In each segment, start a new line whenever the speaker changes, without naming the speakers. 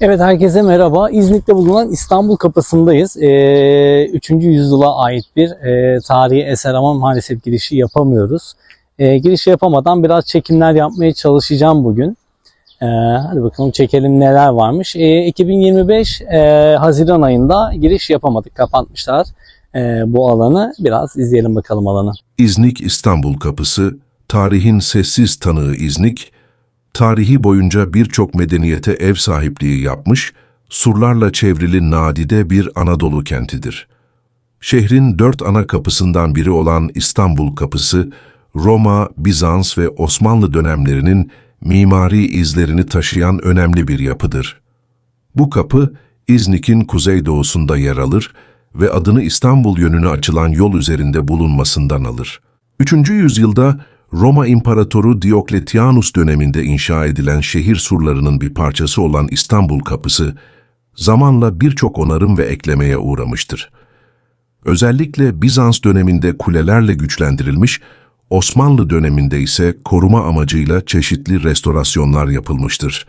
Evet herkese merhaba. İznik'te bulunan İstanbul Kapısı'ndayız. Ee, 3. yüzyıla ait bir e, tarihi eser ama maalesef girişi yapamıyoruz. Ee, girişi yapamadan biraz çekimler yapmaya çalışacağım bugün. Ee, hadi bakalım çekelim neler varmış. Ee, 2025 e, Haziran ayında giriş yapamadık. Kapatmışlar e, bu alanı. Biraz izleyelim bakalım alanı.
İznik İstanbul Kapısı, tarihin sessiz tanığı İznik, tarihi boyunca birçok medeniyete ev sahipliği yapmış, surlarla çevrili nadide bir Anadolu kentidir. Şehrin dört ana kapısından biri olan İstanbul Kapısı, Roma, Bizans ve Osmanlı dönemlerinin mimari izlerini taşıyan önemli bir yapıdır. Bu kapı, İznik'in kuzeydoğusunda yer alır ve adını İstanbul yönüne açılan yol üzerinde bulunmasından alır. 3. yüzyılda Roma İmparatoru Diokletianus döneminde inşa edilen şehir surlarının bir parçası olan İstanbul Kapısı, zamanla birçok onarım ve eklemeye uğramıştır. Özellikle Bizans döneminde kulelerle güçlendirilmiş, Osmanlı döneminde ise koruma amacıyla çeşitli restorasyonlar yapılmıştır.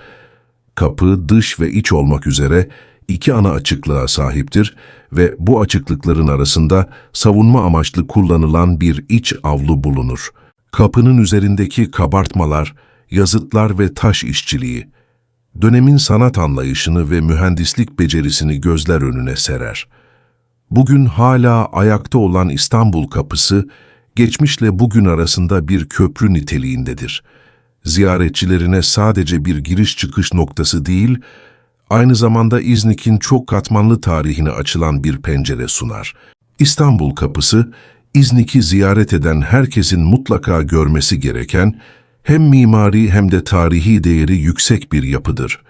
Kapı, dış ve iç olmak üzere iki ana açıklığa sahiptir ve bu açıklıkların arasında savunma amaçlı kullanılan bir iç avlu bulunur. Kapının üzerindeki kabartmalar, yazıtlar ve taş işçiliği, dönemin sanat anlayışını ve mühendislik becerisini gözler önüne serer. Bugün hala ayakta olan İstanbul Kapısı, geçmişle bugün arasında bir köprü niteliğindedir. Ziyaretçilerine sadece bir giriş çıkış noktası değil, aynı zamanda İznik'in çok katmanlı tarihine açılan bir pencere sunar. İstanbul Kapısı, İznik'i ziyaret eden herkesin mutlaka görmesi gereken, hem mimari hem de tarihi değeri yüksek bir yapıdır.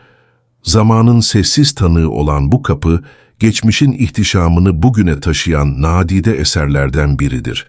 Zamanın sessiz tanığı olan bu kapı, geçmişin ihtişamını bugüne taşıyan nadide eserlerden biridir.